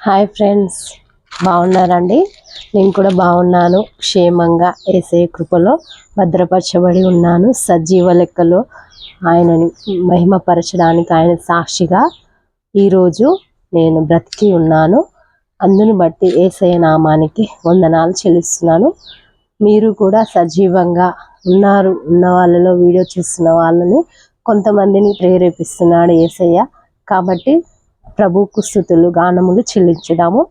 Hi friends బాగున్నారండి? నేను కూడా బాగున్నాను. క్షేమంగా ఏసే కృపలో భద్రపరచబడి ఉన్నాను. సజీవ లెక్కలో ఆయనని మహిమపరచడానికి ఆయన సాక్షిగా ఈరోజు నేను బ్రతికి ఉన్నాను. అందును బట్టి ఏసయ నామానికి వందనాలు చెల్లిస్తున్నాను. మీరు కూడా సజీవంగా ఉన్నారు. ఉన్న వాళ్ళలో వీడియో చూస్తున్న వాళ్ళని కొంతమందిని ప్రేరేపిస్తున్నాడు ఏసయ్య. కాబట్టి ప్రభుకు స్థుతులు గానములు చెల్లించడము.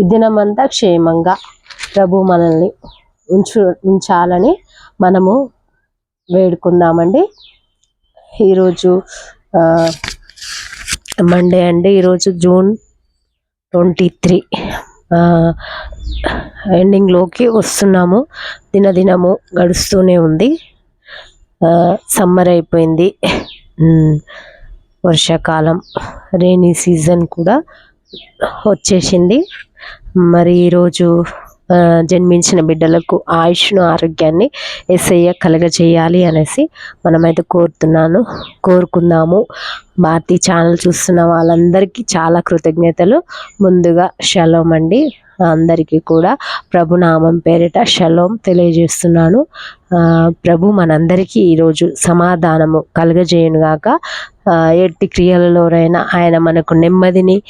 దినమంతా క్షేమంగా ప్రభు మనల్ని ఉంచు ఉంచాలని మనము వేడుకుందామండి. ఈరోజు మండే అండి ఈరోజు జూన్ ట్వంటీ త్రీ. ఎండింగ్లోకి వస్తున్నాము. దినదినము గడుస్తూనే ఉంది. సమ్మర్ అయిపోయింది. వర్షాకాలం. రైనీ సీజన్ కూడా వచ్చేసింది. మరి ఈరోజు జన్మించిన బిడ్డలకు ఆయుష్ను ఆరోగ్యాన్ని ఎస్ఐయ కలగజేయాలి అనేసి మనమైతే కోరుతున్నాను కోరుకుందాము. భారతీ ఛానల్ చూస్తున్న వాళ్ళందరికీ చాలా కృతజ్ఞతలు. ముందుగా షలోం అండి. అందరికీ కూడా ప్రభు నామం పేరిట షలోం తెలియజేస్తున్నాను. ప్రభు మనందరికీ ఈరోజు సమాధానము కలుగజేయనుగాక ఎట్టి క్రియలలోనైనా ఆయన మనకు నెమ్మదిని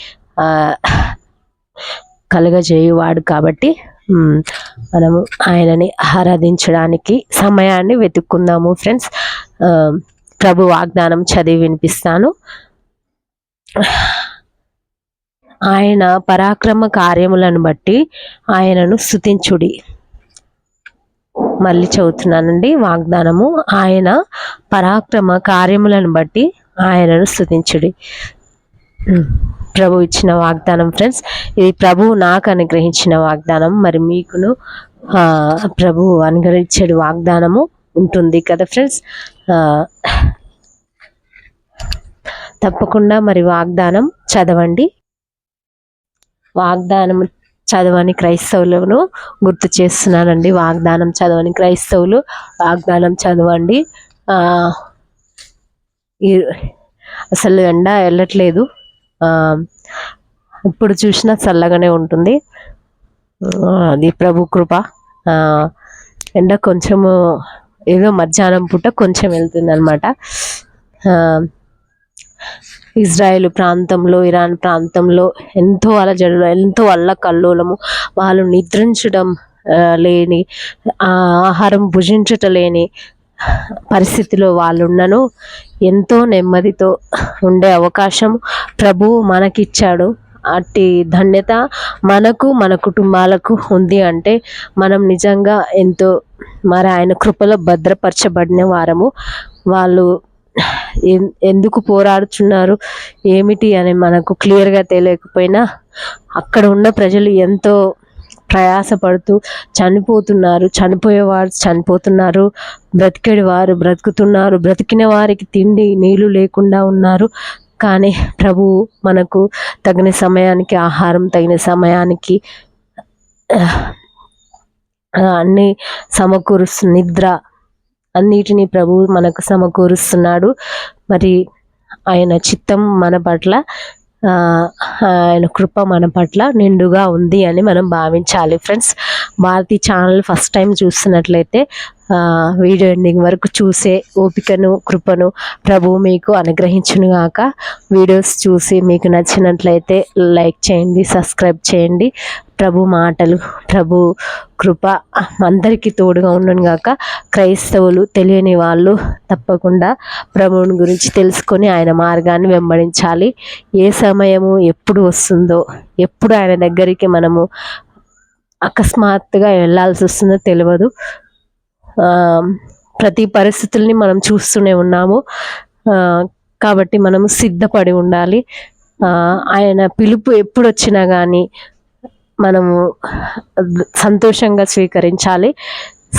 కలుగజేయువాడు కాబట్టి మనము ఆయనని ఆరాధించడానికి సమయాన్ని వెతుక్కుందాము ఫ్రెండ్స్. ప్రభు వాగ్దానం చదివి వినిపిస్తాను. ఆయన పరాక్రమ కార్యములను బట్టి ఆయనను స్థుతించుడి మళ్ళీ చదువుతున్నానండి. వాగ్దానము ఆయన పరాక్రమ కార్యములను బట్టి ఆయనను స్థుతించుడి ప్రభు ఇచ్చిన వాగ్దానం ఫ్రెండ్స్ ఇది ప్రభు నాకు అనుగ్రహించిన వాగ్దానం. మరి మీకును ప్రభు అనుగ్రహించే వాగ్దానము ఉంటుంది కదా ఫ్రెండ్స్ తప్పకుండా మరి వాగ్దానం చదవండి. వాగ్దానం చదవని క్రైస్తవులను గుర్తు చేస్తున్నానండి. వాగ్దానం చదవని క్రైస్తవులు వాగ్దానం చదవండి. అసలు ఎండ వెళ్ళట్లేదు. ఇప్పుడు చూసినా చల్లగానే ఉంటుంది. అది ప్రభు కృప. ఆ, ఎండ కొంచెము ఏదో మధ్యాహ్నం పూట కొంచెం వెళ్తుంది అనమాట ఇజ్రాయెల్ ప్రాంతంలో ఇరాన్ ప్రాంతంలో ఎంతో అలజడులు ఎంతో అల్లకల్లోలము వాళ్ళు నిద్రించడం లేని ఆ, ఆహారం భుజించట లేని పరిస్థితిలో వాళ్ళున్నను. ఎంతో నెమ్మదితో ఉండే అవకాశం ప్రభువు మనకిచ్చాడు. అట్టి ధన్యత మనకు మన కుటుంబాలకు ఉంది అంటే మనం నిజంగా ఎంతో మరి ఆయన కృపలో భద్రపరచబడిన వారము. వాళ్ళు ఎందుకు పోరాడుచున్నారు ఏమిటి అని మనకు క్లియర్గా తెలియకపోయినా అక్కడ ఉన్న ప్రజలు ఎంతో ప్రయాసపడుతూ చనిపోతున్నారు. చనిపోయేవారు చనిపోతున్నారు. బ్రతికేడు వారు బ్రతుకుతున్నారు. బ్రతికిన వారికి తిండి నీళ్ళు లేకుండా ఉన్నారు. కానీ ప్రభు మనకు తగిన సమయానికి ఆహారం తగిన సమయానికి అన్ని సమకూరుస్తు నిద్ర అన్నిటినీ ప్రభు మనకు సమకూరుస్తున్నాడు. మరి ఆయన చిత్తం మన పట్ల ఆయన కృప మన పట్ల నిండుగా ఉంది అని మనం భావించాలి. Friends Bharati channel first time చూస్తున్నట్లయితే వీడియో ఎండింగ్ వరకు చూసే ఓపికను కృపను ప్రభు మీకు అనుగ్రహించును గాక. వీడియోస్ చూసి మీకు నచ్చినట్లయితే లైక్ చేయండి సబ్స్క్రైబ్ చేయండి. ప్రభు మాటలు ప్రభు కృప అందరికీ తోడుగా ఉండను గాక. క్రైస్తవులు తెలియని వాళ్ళు తప్పకుండా ప్రభువుని గురించి తెలుసుకొని ఆయన మార్గాన్ని వెంబడించాలి. ఏ సమయము ఎప్పుడు వస్తుందో ఎప్పుడు ఆయన దగ్గరికి మనము అకస్మాత్తుగా వెళ్ళాల్సి వస్తుందో తెలియదు. ప్రతి పరిస్థితుల్ని మనం చూస్తూనే ఉన్నాము. కాబట్టి మనము సిద్ధపడి ఉండాలి. ఆయన పిలుపు ఎప్పుడు వచ్చినా కానీ మనము సంతోషంగా స్వీకరించాలి.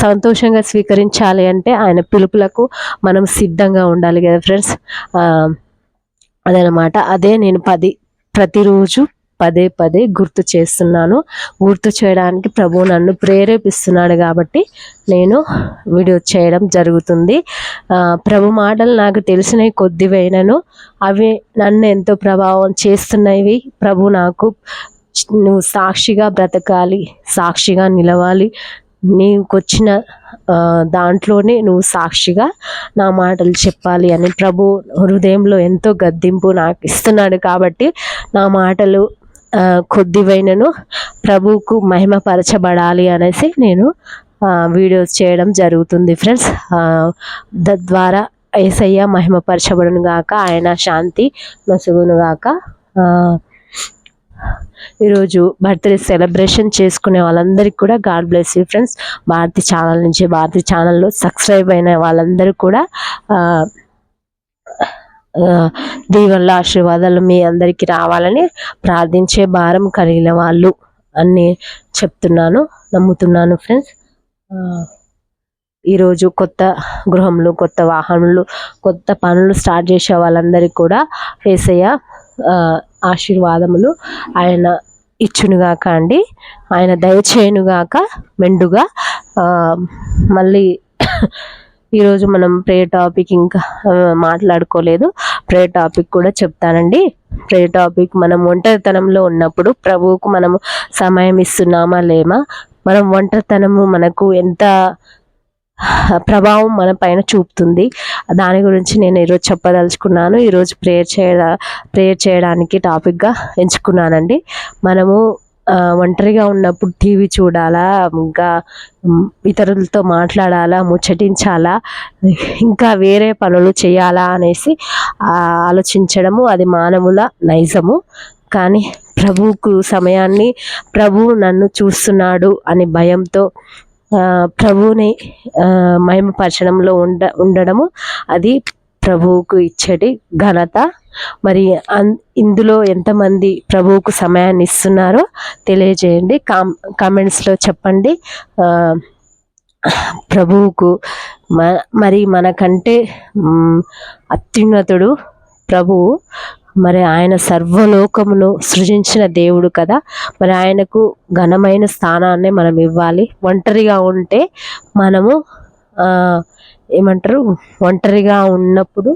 సంతోషంగా స్వీకరించాలి అంటే ఆయన పిలుపులకు మనం సిద్ధంగా ఉండాలి కదా ఫ్రెండ్స్. అదనమాట. అదే నేను పది ప్రతిరోజు పదే పదే గుర్తు చేస్తున్నాను. గుర్తు చేయడానికి ప్రభు నన్ను ప్రేరేపిస్తున్నాడు కాబట్టి నేను వీడియో చేయడం జరుగుతుంది. ప్రభు మాటలు నాకు తెలిసినవి కొద్దివైనను. అవి నన్ను ఎంతో ప్రభావం చేస్తున్నవి ప్రభు నాకు నువ్వు సాక్షిగా బ్రతకాలి సాక్షిగా నిలవాలి. నీకొచ్చిన దాంట్లోనే నువ్వు సాక్షిగా నా మాటలు చెప్పాలి అని ప్రభు హృదయంలో ఎంతో గద్దింపు నాకు ఇస్తున్నాడు కాబట్టి నా మాటలు కొద్దివైనను ప్రభువుకు మహిమపరచబడాలి అనేసి నేను వీడియోస్ చేయడం జరుగుతుంది ఫ్రెండ్స్. తద్వారా ఏసయ్య మహిమపరచబడును గాక ఆయన శాంతి నసుగును గాక ఈరోజు బర్త్డే సెలబ్రేషన్ చేసుకునే వాళ్ళందరికీ కూడా God bless you friends. Bharati channel నుంచి భారతి ఛానల్లో సబ్స్క్రైబ్ అయిన వాళ్ళందరూ కూడా దీవెనల ఆశీర్వాదాలు మీ అందరికీ రావాలని ప్రార్థించే భారం కలిగిన వాళ్ళు అని చెప్తున్నాను నమ్ముతున్నాను ఫ్రెండ్స్. ఈరోజు కొత్త గృహంలో కొత్త వాహనాలు కొత్త పనులు స్టార్ట్ చేసే వాళ్ళందరికీ కూడా ఏసయ్య ఆశీర్వాదములు ఆయన ఇచ్చునుగాక అండి. ఆయన దయచేయునుగాక మెండుగా. మళ్ళీ ఈరోజు మనం ప్రే టాపిక్ ఇంకా మాట్లాడుకోలేదు. ప్రే టాపిక్ కూడా చెప్తానండి. ప్రే టాపిక్ మనం ఒంటరితనంలో ఉన్నప్పుడు ప్రభువుకు మనము సమయం ఇస్తున్నామా లేమా? మనం ఒంటరితనము మనకు ఎంత ప్రభావం మన పైన చూపుతుంది. దాని గురించి నేను ఈరోజు చెప్పదలుచుకున్నాను. ఈరోజు ప్రేయర్ చేయ ప్రేయర్ చేయడానికి టాపిక్గా ఎంచుకున్నానండి. మనము ఒంటరిగా ఉన్నప్పుడు టీవీ చూడాలా ఇంకా ఇతరులతో మాట్లాడాలా ముచ్చటించాలా ఇంకా వేరే పనులు చేయాలా అనేసి ఆలోచించడము అది మానవుల నైజము. కానీ ప్రభువుకు సమయాన్ని ప్రభువు నన్ను చూస్తున్నాడు అని భయంతో ప్రభువుని మహిమపరచడంలో ఉండ ఉండడము అది ప్రభువుకు ఇచ్చేటి ఘనత. మరి అన్ ఇందులో ఎంతమంది ప్రభువుకు సమయాన్ని ఇస్తున్నారో తెలియజేయండి. కామ్ కామెంట్స్లో చెప్పండి. ప్రభువుకు మ మరి మనకంటే అత్యున్నతుడు ప్రభువు. మరి ఆయన సర్వలోకమును సృజించిన దేవుడు కదా. మరి ఆయనకు ఘనమైన స్థానాన్ని మనం ఇవ్వాలి. ఒంటరిగా ఉంటే మనము ఏమంటారు? ఒంటరిగా ఉన్నప్పుడు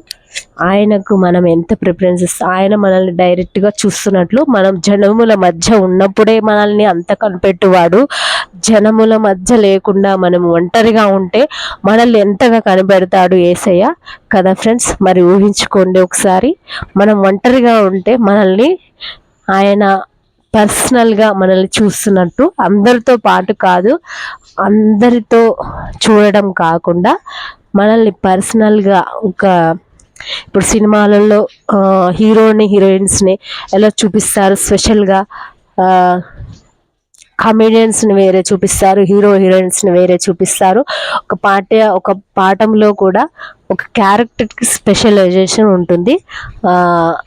ఆయనకు మనం ఎంత ప్రిఫరెన్స్ ఇస్తాం ఆయన మనల్ని డైరెక్ట్గా చూస్తున్నట్లు మనం జనముల మధ్య ఉన్నప్పుడే మనల్ని అంత కనిపెట్టువాడు. జనముల మధ్య లేకుండా మనం ఒంటరిగా ఉంటే మనల్ని ఎంతగా కనిపెడతాడు ఏసయ్య? కదా ఫ్రెండ్స్ మరి ఊహించుకోండి ఒకసారి. మనం ఒంటరిగా ఉంటే మనల్ని ఆయన పర్సనల్గా మనల్ని చూస్తున్నట్టు అందరితో పాటు కాదు అందరితో చూడడం కాకుండా మనల్ని పర్సనల్గా ఒక ఇప్పుడు సినిమాలలో హీరోని హీరోయిన్స్ని ఎలా చూపిస్తారు? స్పెషల్గా కమెడియన్స్ని వేరే చూపిస్తారు హీరో హీరోయిన్స్ని వేరే చూపిస్తారు. ఒక పాట ఒక పాఠంలో కూడా ఒక క్యారెక్టర్కి స్పెషలైజేషన్ ఉంటుంది.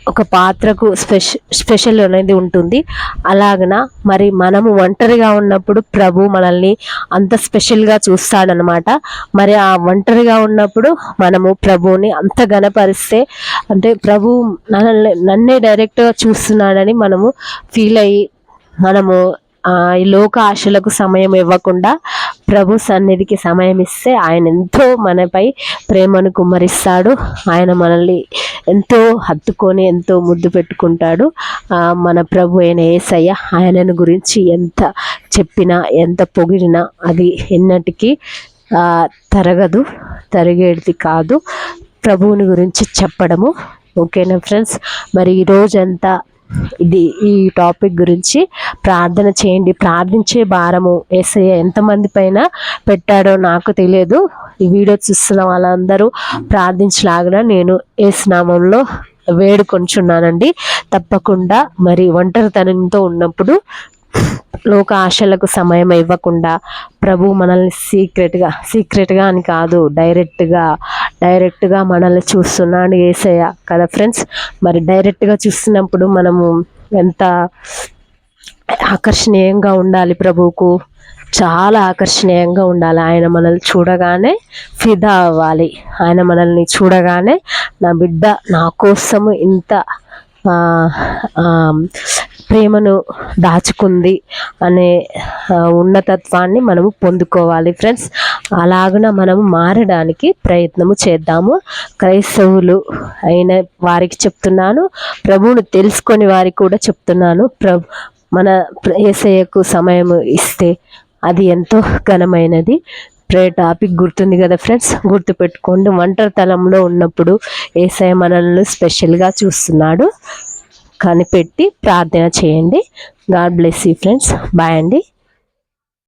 ఒక పాత్రకు స్పెష స్పెషల్ అనేది ఉంటుంది. అలాగన మరి మనము ఒంటరిగా ఉన్నప్పుడు ప్రభు మనల్ని అంత స్పెషల్గా చూస్తాడనమాట మరి ఆ ఒంటరిగా ఉన్నప్పుడు మనము ప్రభువుని అంత గనపరిస్తే అంటే ప్రభు నన్ను నన్నే డైరెక్ట్గా చూస్తున్నాడని మనము ఫీల్ అయ్యి మనము లోక ఆశలకు సమయం ఇవ్వకుండా ప్రభు సన్నిధికి సమయం ఇస్తే ఆయన ఎంతో మనపై ప్రేమను కుమ్మరిస్తాడు. ఆయన మనల్ని ఎంతో హత్తుకొని ఎంతో ముద్దు పెట్టుకుంటాడు. మన ప్రభు అయిన ఏసయ్య ఆయనను గురించి ఎంత చెప్పినా ఎంత పొగిడినా అది ఎన్నటికీ తరగదు తరిగేది కాదు. ప్రభువుని గురించి చెప్పడము. ఓకేనా ఫ్రెండ్స్? మరి ఈ రోజంతా ఇది ఈ టాపిక్ గురించి ప్రార్థన చేయండి. ప్రార్థించే భారము ఏసయ్య ఎంతమంది పైన పెట్టాడో నాకు తెలియదు. ఈ వీడియో చూస్తున్న వాళ్ళందరూ ప్రార్థించలాగా నేను ఏసునామంలో వేడుకొంచున్నానండి. తప్పకుండా మరి ఒంటరితనంతో ఉన్నప్పుడు లోక ఆశలకు సమయం ఇవ్వకుండా ప్రభు మనల్ని సీక్రెట్గా సీక్రెట్గా అని కాదు డైరెక్ట్గా డైరెక్ట్గా మనల్ని చూస్తున్నాడు ఏసయ్య. కదా ఫ్రెండ్స్? మరి డైరెక్ట్గా చూస్తున్నప్పుడు మనము ఎంత ఆకర్షణీయంగా ఉండాలి ప్రభువుకు? చాలా ఆకర్షణీయంగా ఉండాలి. ఆయన మనల్ని చూడగానే ఫిదా అవ్వాలి. ఆయన మనల్ని చూడగానే నా బిడ్డ నా కోసము ఇంత ప్రేమను దాచుకుంది అనే ఉన్నతత్వాన్ని మనము పొందుకోవాలి. ఫ్రెండ్స్ అలాగున మనము మారడానికి ప్రయత్నము చేద్దాము. క్రైస్తవులు అయిన వారికి చెప్తున్నాను ప్రభువును తెలుసుకొని వారికి కూడా చెప్తున్నాను. ప్రభు మన ఏసయ్యకు సమయం ఇస్తే అది ఎంతో ఘనమైనది. ప్రే టాపిక్ గుర్తుంది కదా ఫ్రెండ్స్? గుర్తుపెట్టుకోండి ఒంటరితనంలో ఉన్నప్పుడు ఏసయ్య మనల్ని స్పెషల్గా చూస్తున్నాడు. కనిపెట్టి ప్రార్థన చేయండి. God bless you friends. Bye అండి.